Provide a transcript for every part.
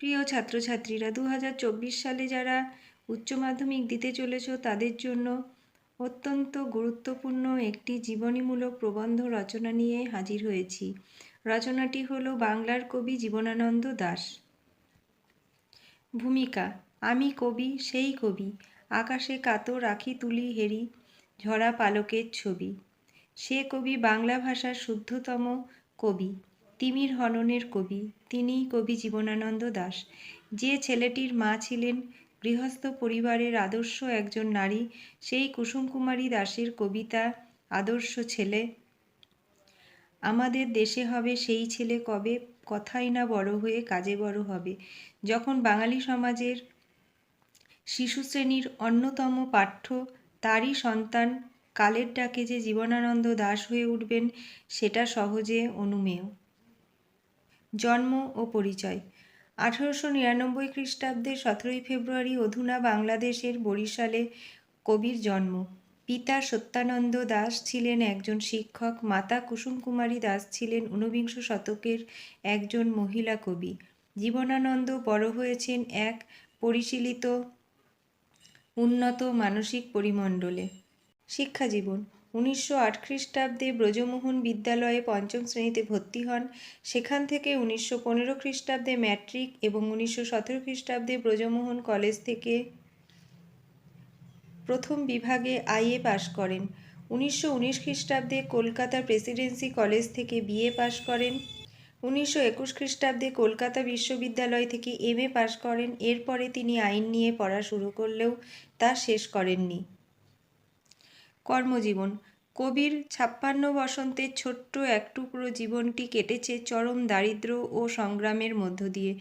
প্রিয় ছাত্রছাত্রীরা দু হাজার চব্বিশ সালে যারা উচ্চ মাধ্যমিক দিতে চলেছ, তাদের জন্য অত্যন্ত গুরুত্বপূর্ণ একটি জীবনীমূলক প্রবন্ধ রচনা নিয়ে হাজির হয়েছি। রচনাটি হলো বাংলার কবি জীবনানন্দ দাশ ভূমিকা, আমি কবি, সেই কবি। আকাশে কাতো রাখি তুলি হেরি, ঝরা পালকের ছবি। সে কবি বাংলা ভাষার শুদ্ধতম কবি। তিমির হননের কবি, তিনিই কবি জীবনানন্দ দাশ যে ছেলেটির মা ছিলেন, গৃহস্থ পরিবারের আদর্শ একজন নারী, সেই কুসুম কুমারী দাসের কবিতা, আদর্শ ছেলে। আমাদের দেশে হবে সেই ছেলে কবে? কথাই না বড় হয়ে কাজে বড় হবে। যখন বাঙালি সমাজের শিশু শ্রেণির অন্যতম পাঠ্য, তারই সন্তান কালের ডাকে যে জীবনানন্দ দাস হয়ে উঠবেন, সেটা সহজে অনুমেয়। জন্ম ও পরিচয়। আঠারোশো নিরানব্বই খ্রিস্টাব্দে সতেরোই ফেব্রুয়ারি অধুনা বাংলাদেশের বরিশালে কবির জন্ম। পিতা সত্যানন্দ দাস ছিলেন একজন শিক্ষক, মাতা কুসুম কুমারী দাস ছিলেন ঊনবিংশ শতকের একজন মহিলা কবি। জীবনানন্দ বড় হয়েছেন এক পরিশীলিত, উন্নত মানসিক পরিমণ্ডলে। শিক্ষা জীবন উনিশশো আট খ্রিস্টাব্দে ব্রজমোহন বিদ্যালয়ে পঞ্চম শ্রেণীতে ভর্তি হন। সেখান থেকে উনিশশো পনেরো খ্রিস্টাব্দে ম্যাট্রিক এবং উনিশশো সতেরো খ্রিস্টাব্দে ব্রজমোহন কলেজ থেকে প্রথম বিভাগে আইএ পাশ করেন। উনিশশো উনিশ খ্রিস্টাব্দে কলকাতা প্রেসিডেন্সি কলেজ থেকে বিএ পাশ করেন। উনিশশো একুশ খ্রিস্টাব্দে কলকাতা বিশ্ববিদ্যালয় থেকে এম এ পাশ করেন। এরপরে তিনি আইন নিয়ে পড়া শুরু করলেও তা শেষ করেননি। কর্মজীবন। কবির ছাপ্পান্ন বসন্তের ছোট্ট এক টুকরো জীবনটি কেটেছে চরম দারিদ্র ও সংগ্রামের মধ্য দিয়ে।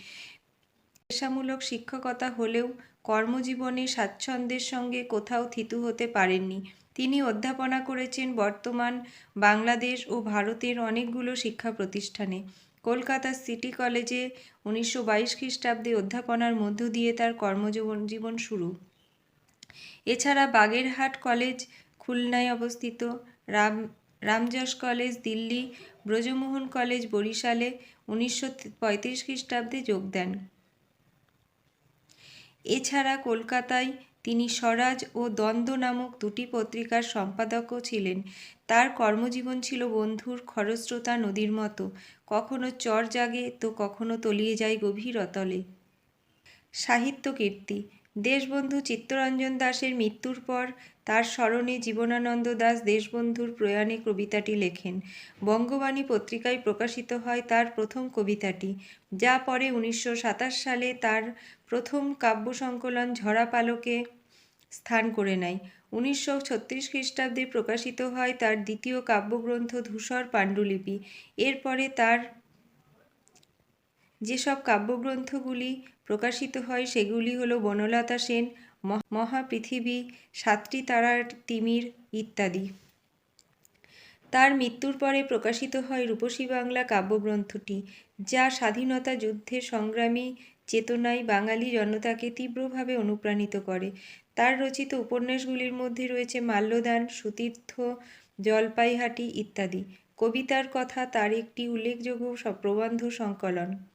পেশামূলক শিক্ষকতা হলেও কর্মজীবনে স্বাচ্ছন্দ্যের সঙ্গে কোথাও থিতু হতে পারেননি। তিনি অধ্যাপনা করেছেন বর্তমান বাংলাদেশ ও ভারতের অনেকগুলো শিক্ষা প্রতিষ্ঠানে। কলকাতা সিটি কলেজে উনিশশো বাইশ খ্রিস্টাব্দে অধ্যাপনার মধ্য দিয়ে তার কর্মজীবন, জীবন শুরু। এছাড়া বাগেরহাট কলেজ খুলনায় অবস্থিত রাম রামজস কলেজ, দিল্লি ব্রজমোহন কলেজ, বরিশালে উনিশশো পঁয়ত্রিশ খ্রিস্টাব্দে যোগ দেন। এছাড়া কলকাতায় তিনি স্বরাজ ও দ্বন্দ্ব নামক দুটি পত্রিকার সম্পাদকও ছিলেন। তার কর্মজীবন ছিল বন্ধুর খরস্রোতা নদীর মতো। কখনো চর জাগে তো কখনো তলিয়ে যায় গভীর অতলে। সাহিত্য কীর্তি দেশবন্ধু চিত্তরঞ্জন দাসের মৃত্যুর পর তার স্মরণে জীবনানন্দ দাস দেশবন্ধুর প্রয়াণে কবিতাটি লেখেন। বঙ্গবাণী পত্রিকায় প্রকাশিত হয় তার প্রথম কবিতাটি, যা পরে উনিশশো সাতাশ সালে তার প্রথম কাব্য সংকলন ঝরা পালকে স্থান করে নেয়। উনিশশো ছত্রিশ খ্রিস্টাব্দে প্রকাশিত হয় তার দ্বিতীয় কাব্যগ্রন্থ ধূসর পাণ্ডুলিপি। এরপরে তার যেসব কাব্যগ্রন্থগুলি প্রকাশিত হয় সেগুলি হলো বনলতা সেন মহাপৃথিবী, সাতটি তারার তিমির ইত্যাদি। তার মৃত্যুর পরে প্রকাশিত হয় রূপসী বাংলা কাব্যগ্রন্থটি, যা স্বাধীনতা যুদ্ধের সংগ্রামী চেতনায় বাঙালি জনতাকে তীব্রভাবে অনুপ্রাণিত করে। তার রচিত উপন্যাসগুলির মধ্যে রয়েছে মাল্যদান, সুতীর্থ, জলপাইহাটি ইত্যাদি। কবিতার কথা তার একটি উল্লেখযোগ্য প্রবন্ধ সংকলন।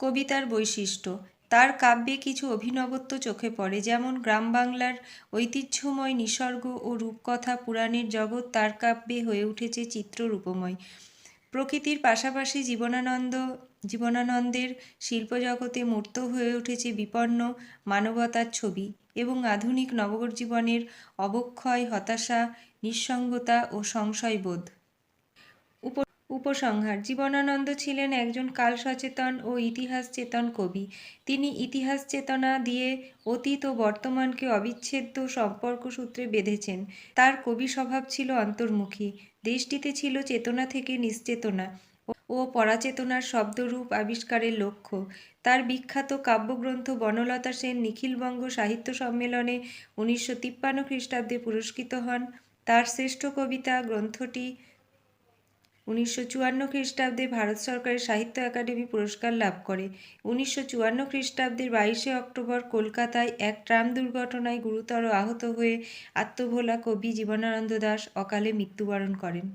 কবিতার বৈশিষ্ট্য। তার কাব্যে কিছু অভিনবত্ব চোখে পড়ে, যেমন গ্রাম বাংলার ঐতিহ্যময় নিসর্গ ও রূপকথা পুরাণের জগৎ তার কাব্যে হয়ে উঠেছে চিত্ররূপময়। প্রকৃতির পাশাপাশি জীবনানন্দ, জীবনানন্দের শিল্পজগতে মূর্ত হয়ে উঠেছে বিপন্ন মানবতার ছবি এবং আধুনিক নবগর জীবনের অবক্ষয়, হতাশা, নিঃসঙ্গতা ও সংশয়বোধ। উপসংহার। জীবনানন্দ ছিলেন একজন কাল সচেতন ও ইতিহাস চেতন কবি। তিনি ইতিহাস চেতনা দিয়ে অতীত ও বর্তমানকে অবিচ্ছেদ্য সম্পর্ক সূত্রে বেঁধেছেন। তার কবি স্বভাব ছিল অন্তর্মুখী। দেশটিতে ছিল চেতনা থেকে নিশ্চেতনা ও পরাচেতনার শব্দরূপ আবিষ্কারের লক্ষ্য। তার বিখ্যাত কাব্যগ্রন্থ বনলতা সেন নিখিলবঙ্গ সাহিত্য সম্মেলনে উনিশশো তিপ্পান্ন খ্রিস্টাব্দে পুরস্কৃত হন। তার শ্রেষ্ঠ কবিতা গ্রন্থটি উনিশশো চুয়ান্ন খ্রিস্টাব্দে ভারত সরকারের সাহিত্য একাডেমি পুরস্কার লাভ করে। উনিশশো চুয়ান্ন খ্রিস্টাব্দের বাইশে অক্টোবর কলকাতায় এক ট্রাম দুর্ঘটনায় গুরুতর আহত হয়ে আত্মভোলা কবি জীবনানন্দ দাস অকালে মৃত্যুবরণ করেন।